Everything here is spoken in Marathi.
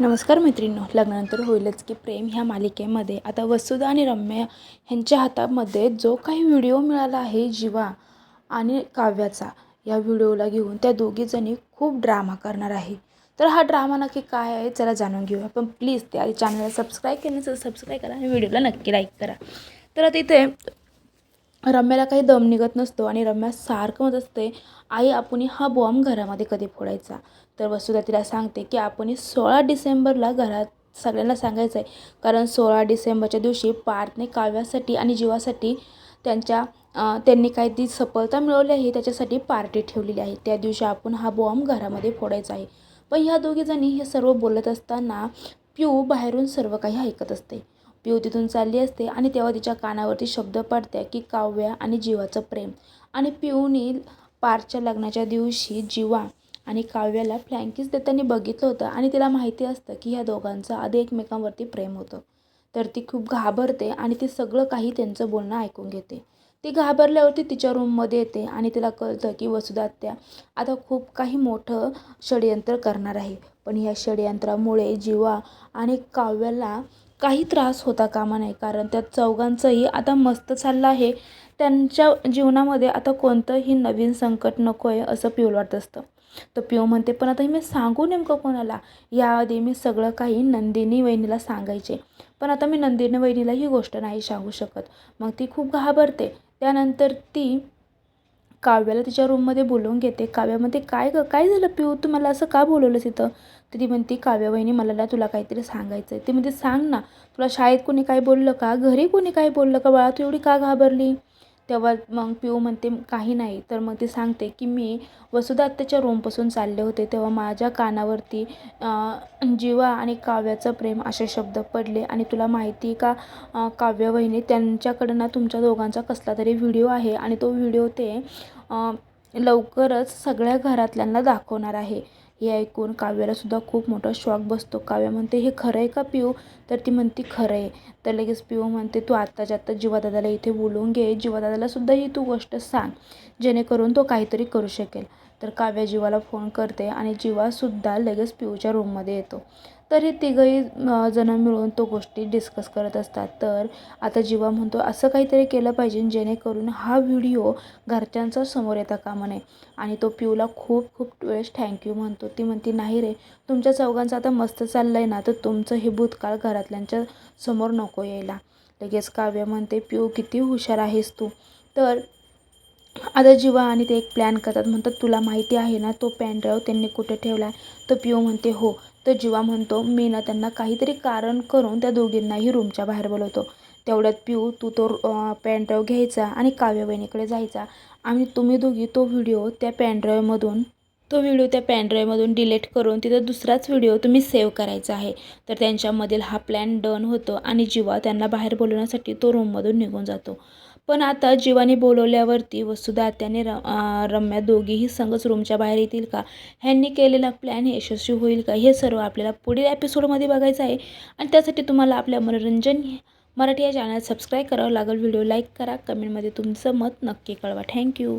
नमस्कार मैत्रिणींनो लग्नानंतर होईलच की प्रेम ह्या मालिकेमध्ये. आता वसुधा आणि रम्या ह्यांच्या हातामध्ये जो काही व्हिडिओ मिळाला आहे जीवा आणि काव्याचा या व्हिडिओला घेऊन त्या दोघीजणी खूप ड्रामा करणार आहे. तर हा ड्रामा नक्की काय आहे चला जाणून घेऊया. पण प्लीज त्या चॅनलला सबस्क्राईब केलं सबस्क्राईब करा आणि व्हिडिओला नक्की लाईक करा. तर आता इथे रम्याला काही दम निघत नसतो आणि रम्या सारखं म्हणत असते आई आपण हा बॉम्ब घरामध्ये कधी फोडायचा? तर वसुधा तिला सांगते की आपण सोळा डिसेंबरला घरात सगळ्यांना सांगायचं आहे कारण सोळा डिसेंबरच्या दिवशी पार्थने काव्यासाठी आणि जीवासाठी त्यांच्या त्यांनी काही ती सफलता मिळवली आहे त्याच्यासाठी पार्टी ठेवलेली आहे. त्या दिवशी आपण हा बॉम्ब घरामध्ये फोडायचा आहे. पण ह्या दोघीजणी हे सर्व बोलत असताना प्यू बाहेरून सर्व काही ऐकत असते. पिऊ तिथून चालली असते आणि तेव्हा तिच्या कानावरती शब्द पडते की काव्या आणि जीवाचं प्रेम. आणि पिऊनी पारच्या लग्नाच्या दिवशी जीवा आणि काव्याला फ्लँकीज देताना बघितलं होतं आणि तिला माहिती असतं की ह्या दोघांचं आधी एकमेकांवरती प्रेम होतं. तर ती खूप घाबरते आणि ती सगळं काही त्यांचं बोलणं ऐकून घेते. ती घाबरल्यावरती तिच्या रूममध्ये येते आणि तिला कळतं की वसुदात्या आता खूप काही मोठं षडयंत्र करणार आहे. पण ह्या षडयंत्रामुळे जीवा आणि काव्याला काही त्रास होता कामा नाही कारण त्या चौघांचंही आता मस्त चाललं आहे. त्यांच्या जीवनामध्ये आता कोणतंही नवीन संकट नको आहे असं पिऊल वाटत असतं. तर पिऊ म्हणते पण आता मी सांगू नेमकं कोणाला? याआधी मी सगळं काही नंदिनी वहिनीला सांगायचे. पण आता मी नंदिनी वहिनीला ही गोष्ट नाही सांगू शकत. मग ती खूप घाबरते. त्यानंतर ती काव्याला तिच्या रूममध्ये बोलवून घेते. काव्यामध्ये काय ग काय झालं पिऊ? तू मला असं का बोलवलंस इथं? तर ती म्हणते काव्या वहिनी मला ना तुला काहीतरी सांगायचं आहे ती म्हणते सांग ना तुला शाळेत कोणी काय बोललं का? घरी कोणी काय बोललं का? बाळा तू एवढी का घाबरली? तेव्हा मग पिऊ म्हणते काही नाही. तर मग ती सांगते की मी वसुधात्याच्या रूमपासून चालले होते तेव्हा माझ्या कानावरती जीवा आणि काव्याचं प्रेम असे शब्द पडले. आणि तुला माहिती का काव्य वहिनी त्यांच्याकडं ना तुमच्या दोघांचा कसला तरी व्हिडिओ आहे आणि तो व्हिडिओ ते लवकरच सगळ्या घरातल्यांना दाखवणार आहे. हे ऐकून काव्यालासुद्धा खूप मोठा शॉक बसतो. काव्या म्हणते हे खरं आहे का पिऊ? तर ती म्हणते खरं आहे. तर लगेच पिऊ म्हणते तू आत्ताच्या आत्ता जीवादादाला इथे बोलवून घे. जीवादादालासुद्धा ही तू गोष्ट सांग जेणेकरून तो काहीतरी करू शकेल. तर काव्या जीवाला फोन करते आणि जीवासुद्धा लगेच पिऊच्या रूममध्ये येतो. तर हे तिघही जणं मिळून तो गोष्टी डिस्कस करत असतात. तर आता जीवा म्हणतो असं काहीतरी केलं पाहिजे जेणेकरून हा व्हिडिओ घरच्यांचा समोर येता कामा नये. आणि तो पिऊला खूप खूप वेळेस थँक्यू म्हणतो. ती म्हणते नाही रे तुमच्या चौघांचं आता मस्त चाललं आहे ना तर तुमचं हे भूतकाळ घरातल्यांच्या समोर नको यायला. लगेच काव्य म्हणते पिऊ किती हुशार आहेस तू. तर आता जीवा आणि ते एक प्लॅन करतात. म्हणतात तुला माहिती आहे ना तो पॅनड्राईव्ह त्यांनी कुठे ठेवला आहे तर पिऊ म्हणते हो तर जीवा म्हणतो मी ना त्यांना काहीतरी कारण करून त्या दोघींनाही रूमच्या बाहेर बोलवतो. तेवढ्यात पिऊ तू तो पॅनड्राईव्ह घ्यायचा आणि काव्यवहिनीकडे जायचा. आणि तुम्ही दोघी तो व्हिडिओ त्या पॅनड्राईव्हमधून तो व्हिडिओ त्या पॅनड्राईव्हमधून डिलीट करून तिथं दुसराच व्हिडिओ तुम्ही सेव्ह करायचा आहे. तर त्यांच्यामधील हा प्लॅन डन होतो आणि जीवा त्यांना बाहेर बोलवण्यासाठी तो रूममधून निघून जातो. पण आता जीवाने बोलवल्यावरती वसुधा त्याने र रम्या दोघीही संघच रूमच्या बाहेर येतील का? ह्यांनी केलेला प्लॅन यशस्वी होईल का? हे सर्व आपल्याला पुढील एपिसोडमध्ये बघायचं आहे. आणि त्यासाठी तुम्हाला आपल्या मनोरंजन मराठी या चॅनल सबस्क्राईब करावं लागेल. व्हिडिओ लाईक करा. कमेंटमध्ये तुमचं मत नक्की कळवा. थँक्यू